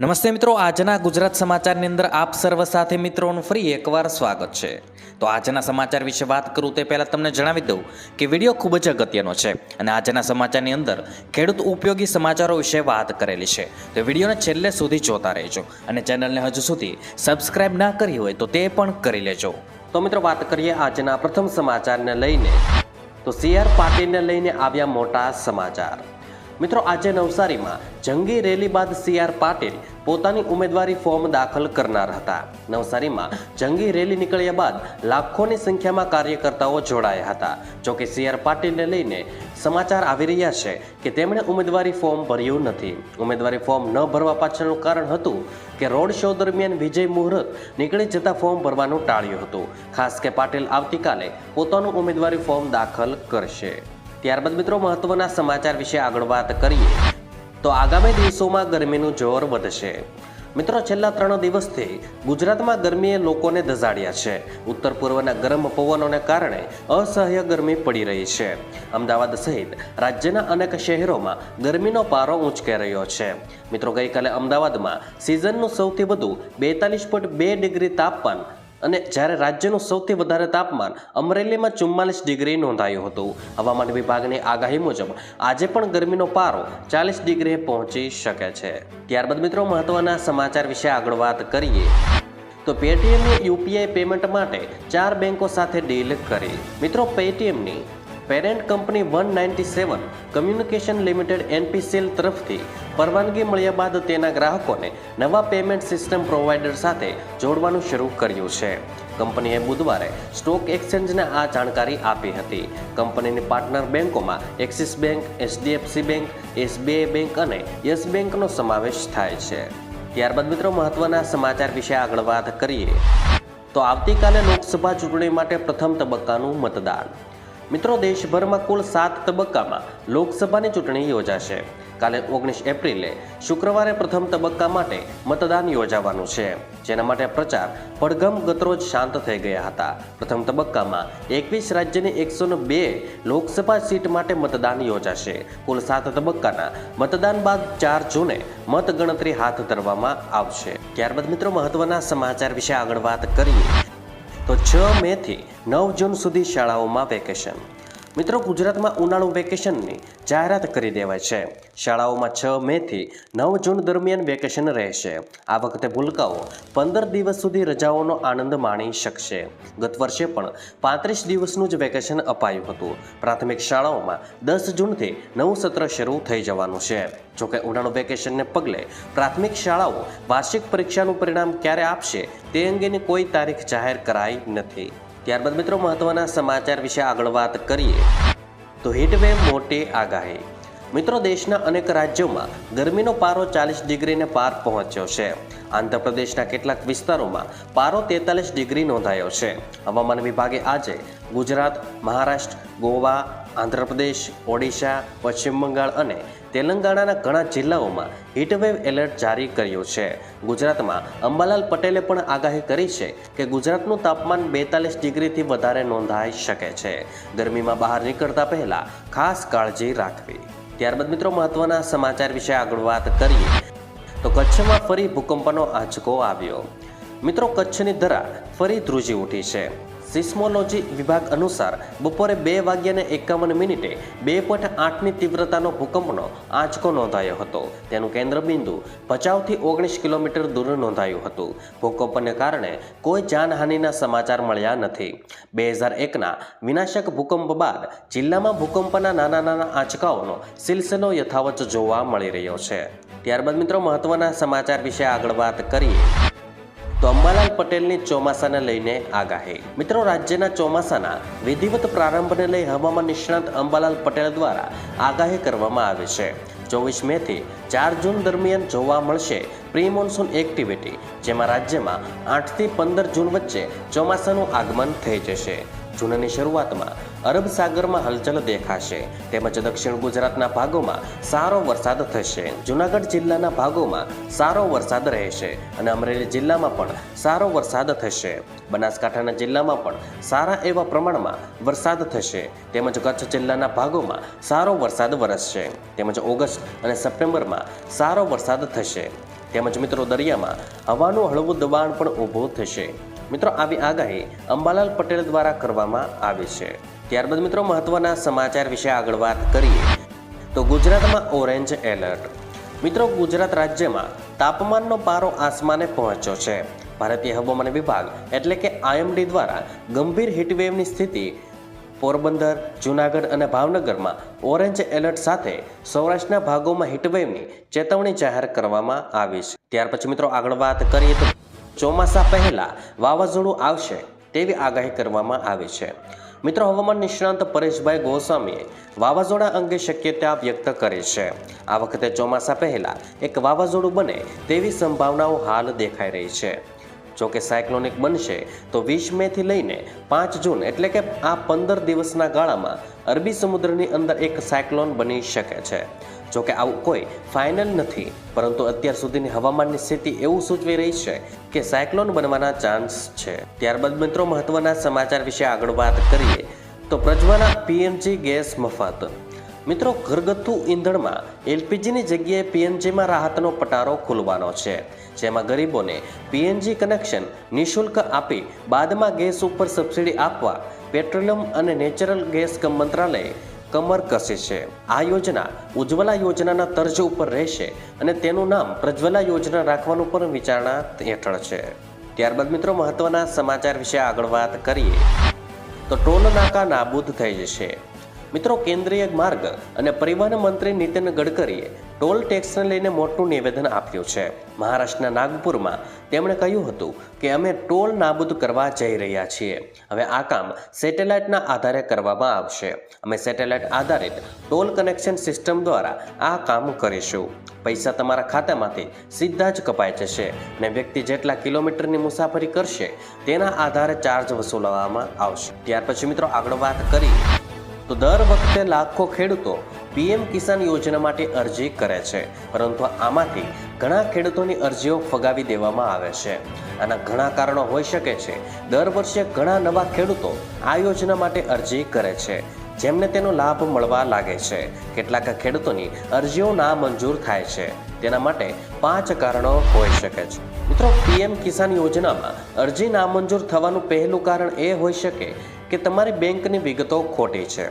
નમસ્તે મિત્રો, આજના ગુજરાત સમાચારની અંદર આપ સર્વ સાથે મિત્રોનું ફરી એકવાર સ્વાગત છે. તો આજના સમાચાર વિશે વાત કરું તે પહેલાં તમને જણાવી દઉં કે વીડિયો ખૂબ જ અગત્યનો છે અને આજના સમાચારની અંદર ખેડૂત ઉપયોગી સમાચારો વિશે વાત કરેલી છે. તો વિડીયોને છેલ્લે સુધી જોતા રહેજો અને ચેનલને હજુ સુધી સબસ્ક્રાઇબ ના કરી હોય તો તે પણ કરી લેજો. તો મિત્રો, વાત કરીએ આજના પ્રથમ સમાચારને લઈને. તો સી આર પાટીલને લઈને આવ્યા મોટા સમાચાર. મિત્રો, આજે નવસારીમાં જંગી રેલી બાદ સી આર પાટીલ પોતાની ઉમેદવારી ફોર્મ દાખલ કરનાર હતા. નવસારીમાં જંગી રેલી નીકળ્યા બાદ લાખોની સંખ્યામાં કાર્યકર્તાઓ જોડાયા હતા. જોકે સી આર પાટીલને લઈને સમાચાર આવી રહ્યા છે કે તેમણે ઉમેદવારી ફોર્મ ભર્યું નથી. ઉમેદવારી ફોર્મ ન ભરવા પાછળનું કારણ હતું કે રોડ શો દરમિયાન વિજય મુહૂર્ત નીકળી જતા ફોર્મ ભરવાનું ટાળ્યું હતું. ખાસ કે પાટીલ આવતીકાલે પોતાનું ઉમેદવારી ફોર્મ દાખલ કરશે. ત્યારબાદ મિત્રો મહત્વના સમાચાર વિશે આગળ વાત કરીએ. તો આગામી દિવસોમાં ગરમીનું જોર વધશે. મિત્રો, છેલ્લા ત્રણ દિવસથી ગુજરાતમાં ગરમીએ લોકોને ધસાડ્યા છે. ઉત્તર પૂર્વના ગરમ પવનોને કારણે અસહ્ય ગરમી પડી રહી છે. અમદાવાદ સહિત રાજ્યના અનેક શહેરોમાં ગરમીનો પારો ઊંચકાઈ રહ્યો છે. મિત્રો, ગઈકાલે અમદાવાદમાં સિઝનનું સૌથી વધુ બેતાલીસ પોઈન્ટ બે ડિગ્રી તાપમાન અને જ્યારે રાજ્યનું સૌથી વધારે તાપમાન અમરેલીમાં ચુમ્માલીસ ડિગ્રી નોંધાયું હતું. હવામાન વિભાગની આગાહી મુજબ આજે પણ ગરમીનો પારો ચાલીસ ડિગ્રીએ પહોંચી શકે છે. ત્યારબાદ મિત્રો મહત્વના સમાચાર વિશે આગળ વાત કરીએ. તો પેટીએમની યુપીઆઈ પેમેન્ટ માટે ચાર બેંકો સાથે ડીલ કરી. મિત્રો પેટીએમની parent company one ninety seven communication limited NPCL તરફથી પરવાનગી મળ્યા બાદ તેના ગ્રાહકોને નવા પેમેન્ટ સિસ્ટમ પ્રોવાઇડર સાથે જોડવાનું શરૂ કર્યું છે. કંપનીએ બુધવારે સ્ટોક એક્સચેન્જને આ જાણકારી આપી હતી. કંપનીની પાર્ટનર બેંકોમાં Axis bank, HDFC bank, SBI bank અને યસ બેંકનો સમાવેશ થાય છે. ત્યારબાદ મિત્રો મહત્વના સમાચાર વિશે આગળ વાત કરીએ. તો આવતીકાલે લોકસભા ચૂંટણી માટે પ્રથમ તબક્કાનું મતદાન. મિત્રો, દેશભરમાં કુલ સાત તબક્કામાં લોકસભાની ચૂંટણી યોજાશે. કાલે ઓગણીસ એપ્રિલે શુક્રવારે પ્રથમ તબક્કા માટે મતદાન યોજાવાનું છે. જેના માટે પ્રચાર પડઘમ ગતરોજ શાંત થઈ ગયા હતા. પ્રથમ તબક્કામાં એકવીસ રાજ્યની એકસો બે લોકસભા સીટ માટે મતદાન યોજાશે. કુલ સાત તબક્કાના મતદાન બાદ ચાર જૂને મતગણતરી હાથ ધરવામાં આવશે. ત્યારબાદ મિત્રો, મહત્વના સમાચાર વિશે આગળ વાત કરીએ. તો છ મેથી નવ જૂન સુધી શાળાઓમાં વેકેશન. મિત્રો, ગુજરાતમાં ઉનાળુ વેકેશનની જાહેરાત કરી દેવાય છે. શાળાઓમાં છ મેથી નવ જૂન દરમિયાન વેકેશન રહેશે. આ વખતે ભૂલકાઓ પંદર દિવસ સુધી રજાઓનો આનંદ માણી શકશે. ગત વર્ષે પણ પાંત્રીસ દિવસનું જ વેકેશન અપાયું હતું. પ્રાથમિક શાળાઓમાં દસ જૂનથી નવું સત્ર શરૂ થઈ જવાનું છે. જોકે ઉનાળુ વેકેશનને પગલે પ્રાથમિક શાળાઓ વાર્ષિક પરીક્ષાનું પરિણામ ક્યારે આપશે તે અંગેની કોઈ તારીખ જાહેર કરાઈ નથી. ત્યારબાદ મિત્રો મહત્વના સમાચાર વિશે આગળ વાત કરીએ. તો હીટવેવ મોટી આગાહી. મિત્રો દેશના અનેક રાજ્યોમાં ગરમીનો પારો ચાલીસ ડિગ્રીને પાર પહોંચ્યો છે. આંધ્રપ્રદેશના કેટલાક વિસ્તારોમાં પારો તેતાલીસ ડિગ્રી નોંધાયો છે. હવામાન વિભાગે આજે ગુજરાત, મહારાષ્ટ્ર, ગોવા આંધ્રપ્રદેશ, ઓડિશા, પશ્ચિમ બંગાળ અને તેલંગાણાના ઘણા જિલ્લાઓમાં હીટવેવ એલર્ટ જારી કર્યું છે. ગુજરાતમાં અંબાલાલ પટેલે પણ આગાહી કરી છે કે ગુજરાતનું તાપમાન બેતાલીસ ડિગ્રીથી વધારે નોંધાઈ શકે છે. ગરમીમાં બહાર નીકળતા પહેલાં ખાસ કાળજી રાખવી. ત્યારબાદ મિત્રો મહત્વના સમાચાર વિશે આગળ વાત કરીએ. તો કચ્છમાં ફરી ભૂકંપનો આંચકો આવ્યો. મિત્રો કચ્છની ધરા ફરી ધ્રુજી ઉઠી છે. સિસ્મોલોજી વિભાગ અનુસાર બપોરે બે વાગ્યાને એકાવન મિનિટે બે પોઈન્ટ આઠની તીવ્રતાનો ભૂકંપનો આંચકો નોંધાયો હતો. તેનું કેન્દ્રબિંદુ ભચાઉથી ઓગણીસ કિલોમીટર દૂર નોંધાયું હતું. ભૂકંપને કારણે કોઈ જાનહાનિના સમાચાર મળ્યા નથી. બે હજાર એકના વિનાશક ભૂકંપ બાદ જિલ્લામાં ભૂકંપના નાના નાના આંચકાઓનો સિલસિલો યથાવત જોવા મળી રહ્યો છે. ત્યારબાદ મિત્રો મહત્વના સમાચાર વિશે આગળ વાત કરીએ. તો અંબાલાલ પટેલની ચોમાસાને લઈને આગાહી. મિત્રો, રાજ્યના ચોમાસાના વિધિવત પ્રારંભને લઈ હવામાન નિષ્ણાત અંબાલાલ પટેલ દ્વારા આગાહી કરવામાં આવી છે. ચોવીસ મેથી ચાર જૂન દરમિયાન જોવા મળશે પ્રી મોન્સૂન એક્ટિવિટી, જેમાં રાજ્યમાં આઠથી પંદર જૂન વચ્ચે ચોમાસાનું આગમન થઈ જશે. જૂનની શરૂઆતમાં અરબ સાગરમાં હલચલ દેખાશે. તેમજ દક્ષિણ ગુજરાતના ભાગોમાં સારો વરસાદ થશે. જૂનાગઢ જિલ્લાના ભાગોમાં સારો વરસાદ રહેશે અને અમરેલી જિલ્લામાં પણ સારો વરસાદ થશે. બનાસકાંઠાના જિલ્લામાં પણ સારા એવા પ્રમાણમાં વરસાદ થશે. તેમજ કચ્છ જિલ્લાના ભાગોમાં સારો વરસાદ વરસશે. તેમજ ઓગસ્ટ અને સપ્ટેમ્બરમાં સારો વરસાદ થશે. તેમજ મિત્રો, દરિયામાં હવાનું હળવું દબાણ પણ ઊભું થશે. મિત્રો, આવી આગાહી અંબાલાલ પટેલ દ્વારા કરવામાં આવી છે. ત્યારબાદ મિત્રો મહત્વના સમાચાર વિશે આગળ વાત કરીએ તો ગુજરાતમાં ઓરેન્જ એલર્ટ. મિત્રો ગુજરાત રાજ્યમાં તાપમાનનો પારો આસમાને પહોંચ્યો છે. ભારતીય હવામાન વિભાગ એટલે કે આઈએમડી દ્વારા ગંભીર હીટવેવની સ્થિતિ પોરબંદર, જૂનાગઢ અને ભાવનગરમાં ઓરેન્જ એલર્ટ સાથે સૌરાષ્ટ્રના ભાગોમાં હીટવેવની ચેતવણી જાહેર કરવામાં આવી છે. ત્યાર પછી મિત્રો આગળ વાત કરીએ તો ચોમાસા પહેલાં વાવાઝોડું આવશે તેવી આગાહી કરવામાં આવી છે. મિત્રો હવામાન નિષ્ણાંત પરેશભાઈ ગોસ્વામીએ વાવાઝોડા અંગે શક્યતા વ્યક્ત કરી છે. આ વખતે ચોમાસા પહેલા એક વાવાઝોડું બને તેવી સંભાવનાઓ હાલ દેખાઈ રહી છે. જો કે સાયક્લોનિક બનશે તો વીસ મેથી લઈને પાંચ જૂન એટલે કે આ પંદર દિવસના ગાળામાં અરબી સમુદ્રની અંદર એક સાયક્લોન બની શકે છે. જો કે આવું કોઈ ફાઇનલ નથી. પરંતુ અત્યાર સુધીની હવામાનની સ્થિતિ એવું સૂચવી રહી છે કે સાયક્લોન બનવાના ચાન્સ છે. ત્યારબાદ મિત્રો, મહત્વના સમાચાર વિશે આગળ વાત કરીએ તો પ્રજ્વાલા પીએનજી ગેસ મફત. મિત્રો, ઘરગથ્થુ ઈંધણમાં એલપીજીની જગ્યાએ પીએનજીમાં રાહતનો પટારો ખુલવાનો છે. જેમાં ગરીબોને પીએનજી કનેક્શન નિઃશુલ્ક આપી બાદમાં ગેસ ઉપર સબસિડી આપવા પેટ્રોલિયમ અને નેચરલ ગેસ મંત્રાલયે કમર કસે છે? આ યોજના ઉજ્જવલા યોજનાના તર્જ ઉપર રહેશે અને તેનું નામ પ્રજ્વલા યોજના રાખવાનું પણ વિચારણા હેઠળ છે. ત્યારબાદ મિત્રો મહત્વના સમાચાર વિશે આગળ વાત કરીએ. તો ટોલ નાકા નાબૂદ થઈ જશે. મિત્રો કેન્દ્રીય માર્ગ અને પરિવહન મંત્રી નીતિન ગડકરીએ ટોલ ટેક્સને લઈને મોટું નિવેદન આપ્યું છે. મહારાષ્ટ્રના નાગપુરમાં તેમણે કહ્યું હતું કે અમે ટોલ નાબૂદ કરવા જઈ રહ્યા છીએ. હવે આ કામ સેટેલાઇટના આધારે કરવામાં આવશે. અમે સેટેલાઇટ આધારિત ટોલ કનેક્શન સિસ્ટમ દ્વારા આ કામ કરીશું. પૈસા તમારા ખાતામાંથી સીધા જ કપાઈ જશે ને વ્યક્તિ જેટલા કિલોમીટરની મુસાફરી કરશે તેના આધારે ચાર્જ વસૂલવામાં આવશે. ત્યાર પછી મિત્રો આગળ વાત કરી. તો દર વખતે લાખો ખેડૂતો પીએમ કિસાન યોજના માટે અરજી કરે છે. પરંતુ આમાંથી ઘણા ખેડૂતોની અરજીઓ ફગાવી દેવામાં આવે છે. આના ઘણા કારણો હોઈ શકે છે. દર વર્ષે ઘણા નવા ખેડૂતો આ યોજના માટે અરજી કરે છે. જેમને તેનો લાભ મળવા લાગે છે. કેટલાક ખેડૂતોની અરજીઓ ના મંજૂર થાય છે. તેના માટે પાંચ કારણો હોઈ શકે છે. મિત્રો, પીએમ કિસાન યોજનામાં અરજી નામંજૂર થવાનું પહેલું કારણ એ હોઈ શકે કે તમારી બેંકની વિગતો ખોટી છે.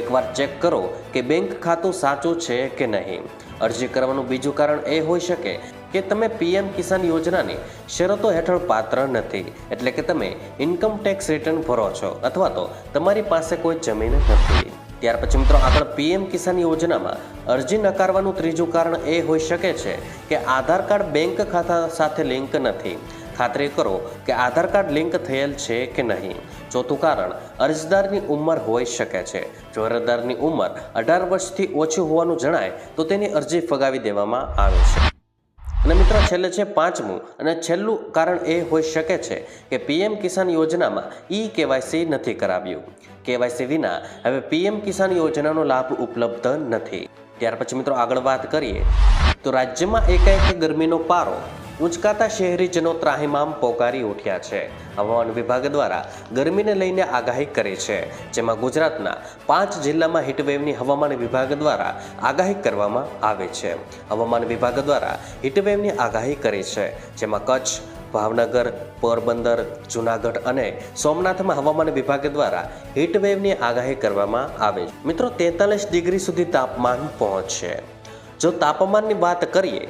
એકવાર ચેક કરો કે બેંક ખાતું સાચું છે કે નહીં. અરજી કરવાનું બીજું કારણ એ હોઈ શકે કે તમે પીએમ કિસાન યોજનાની શરતો હેઠળ પાત્ર નથી. એટલે કે તમે ઇન્કમ ટેક્સ રિટર્ન ભરો છો અથવા તો તમારી પાસે કોઈ જમીન નથી. ત્યાર પછી મિત્રો આગળ પીએમ કિસાન યોજનામાં અરજી નકારવાનું ત્રીજું કારણ એ હોઈ શકે છે કે આધાર કાર્ડ બેંક ખાતા સાથે લિંક નથી. ખાતરી કરો કે આધાર કાર્ડ લિંક થયેલ છે કે નહીં. ચોથું કારણ, અરજદારની ઉંમર હોઈ શકે છે. જો અરજદારની ઉંમર અઢાર વર્ષથી ઓછી હોવાનું જણાય, તો તેની અરજી ફગાવી દેવામાં આવે છે. અને મિત્રો, છેલ્લે છે પાંચમું, અને છેલ્લું કારણ એ હોઈ શકે છે કે પીએમ કિસાન યોજનામાં ઈ કેવાયસી નથી કરાવ્યું. કેવાયસી વિના હવે પીએમ કિસાન યોજનાનો લાભ ઉપલબ્ધ નથી. ત્યાર પછી મિત્રો આગળ વાત કરીએ. તો રાજ્યમાં એકાએક ગરમીનો પારો ઉંચકાતા શહેરીજનો ત્રાહિમામ પોકારી ઉઠ્યા છે. હવામાન વિભાગ દ્વારા ગરમીને લઈને આગાહી કરી છે, જેમાં ગુજરાતના પાંચ જિલ્લામાં હીટવેવની હવામાન વિભાગ દ્વારા આગાહી કરવામાં આવી છે. હવામાન વિભાગ દ્વારા હીટવેવની આગાહી કરી છે, જેમાં કચ્છ, ભાવનગર, પોરબંદર, જુનાગઢ અને સોમનાથમાં હવામાન વિભાગ દ્વારા હીટવેવની આગાહી કરવામાં આવે છે. મિત્રો, તેતાલીસ ડિગ્રી સુધી તાપમાન પહોંચશે જો તાપમાનની વાત કરીએ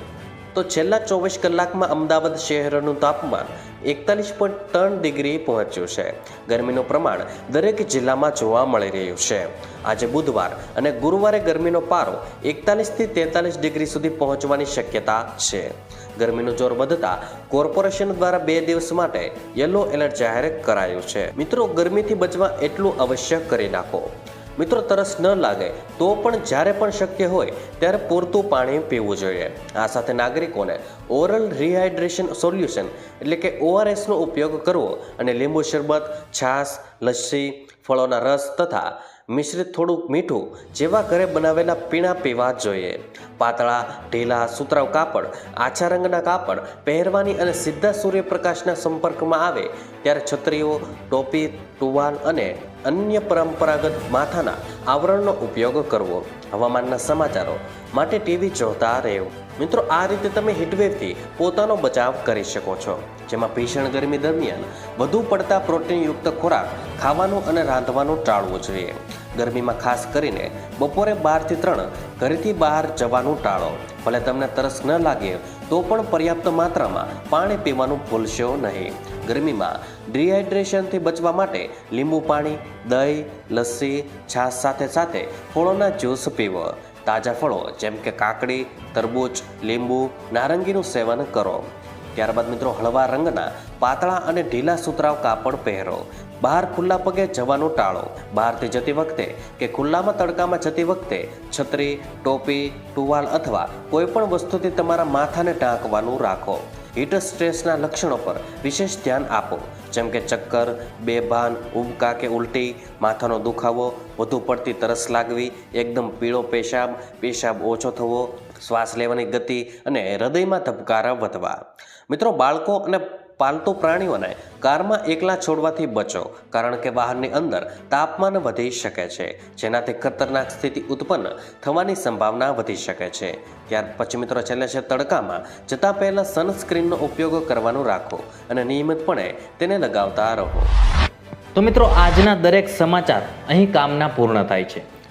તો છેલ્લા ચોવીસ કલાકમાં અમદાવાદ શહેરનું તાપમાન એકતાલીસ પોઈન્ટ ત્રણ ડિગ્રી પહોંચ્યું છે. ગરમીનું પ્રમાણ દરેક જિલ્લામાં જોવા મળી રહ્યું છે. આજે બુધવાર અને ગુરુવારે ગરમીનો પારો એકતાલીસથી તેતાલીસ ડિગ્રી સુધી પહોંચવાની શક્યતા છે. ગરમીનું જોર વધતા કોર્પોરેશન દ્વારા બે દિવસ માટે યલો એલર્ટ જાહેર કરાયું છે. મિત્રો, ગરમીથી બચવા એટલું અવશ્ય કરી નાખો. મિત્રો તરસ ન લાગે, તો પણ જ્યારે પણ શક્ય હોય ત્યારે પૂરતું પાણી પીવું જોઈએ. આ સાથે નાગરિકોને ઓરલ રિહાઇડ્રેશન સોલ્યુશન એટલે કે ઓઆરએસનો ઉપયોગ કરવો અને લીંબુ શરબત, છાશ, લસ્સી, ફળોના રસ તથા મિશ્રિત થોડું મીઠું જેવા ઘરે બનાવેલા પીણા પીવા જોઈએ. પાતળા, ઢીલા, સુતરાઉ કાપડ, આછા રંગના કાપડ પહેરવાની અને સીધા સૂર્યપ્રકાશના સંપર્કમાં આવે ત્યારે છત્રીઓ, ટોપી ટુવાલ અને અન્ય પરંપરાગત માથાના આવરણનો ઉપયોગ કરવો. હવામાનના સમાચારો માટે ટીવી જોતા રહેવું. મિત્રો, આ રીતે તમે હીટવેવથી પોતાનો બચાવ કરી શકો છો. જેમાં ભીષણ ગરમી દરમિયાન વધુ પડતા પ્રોટીનયુક્ત ખોરાક ખાવાનું અને રાંધવાનું ટાળવું જોઈએ. ગરમીમાં ખાસ કરીને બપોરે બારથી ત્રણ ઘરેથી બહાર જવાનું ટાળો. ભલે તમને તરસ ન લાગે, તો પણ પર્યાપ્ત માત્રામાં પાણી પીવાનું ભૂલશો નહીં. ગરમીમાં ડિહાઇડ્રેશનથી બચવા માટે લીંબુ પાણી, દહીં, લસ્સી, છાશ સાથે સાથે ફળોના જ્યુસ પીવો. તાજા ફળો જેમ કે કાકડી, તરબૂચ, લીંબુ, નારંગીનું સેવન કરો. ત્યારબાદ મિત્રો હળવા રંગના પાતળા અને ઢીલા સુતરાવ કાપડ પહેરો. બહાર ખુલ્લા પગે જવાનું ટાળો. બહારથી જતી વખતે કે ખુલ્લામાં તડકામાં જતી વખતે છત્રી, ટોપી, ટુવાલ અથવા કોઈપણ વસ્તુથી તમારા માથાને ઢાંકવાનું રાખો. હીટ સ્ટ્રેસના લક્ષણો પર વિશેષ ધ્યાન આપો. જેમ કે ચક્કર બેભાન ઉબકા કે ઉલટી, માથાનો દુખાવો, વધુ પડતી તરસ લાગવી, એકદમ પીળો પેશાબ પેશાબ ઓછો થવો, શ્વાસ લેવાની ગતિ અને હૃદયમાં ધબકારા વધવા. મિત્રો, બાળકો અને પાલતુ પ્રાણીઓને કારમાં એકલા છોડવાથી બચો, કારણ કે વાહનની અંદર તાપમાન વધી શકે છે, જેનાથી ખતરનાક સ્થિતિ ઉત્પન્ન થવાની સંભાવના વધી શકે છે. ત્યાર પછી મિત્રો છેલ્લે છે તડકામાં, જતાં પહેલાં સનસ્ક્રીનનો ઉપયોગ કરવાનું રાખો અને નિયમિતપણે તેને લગાવતા રહો. તો મિત્રો, આજના દરેક સમાચાર અહીં કામના પૂર્ણ થાય છે.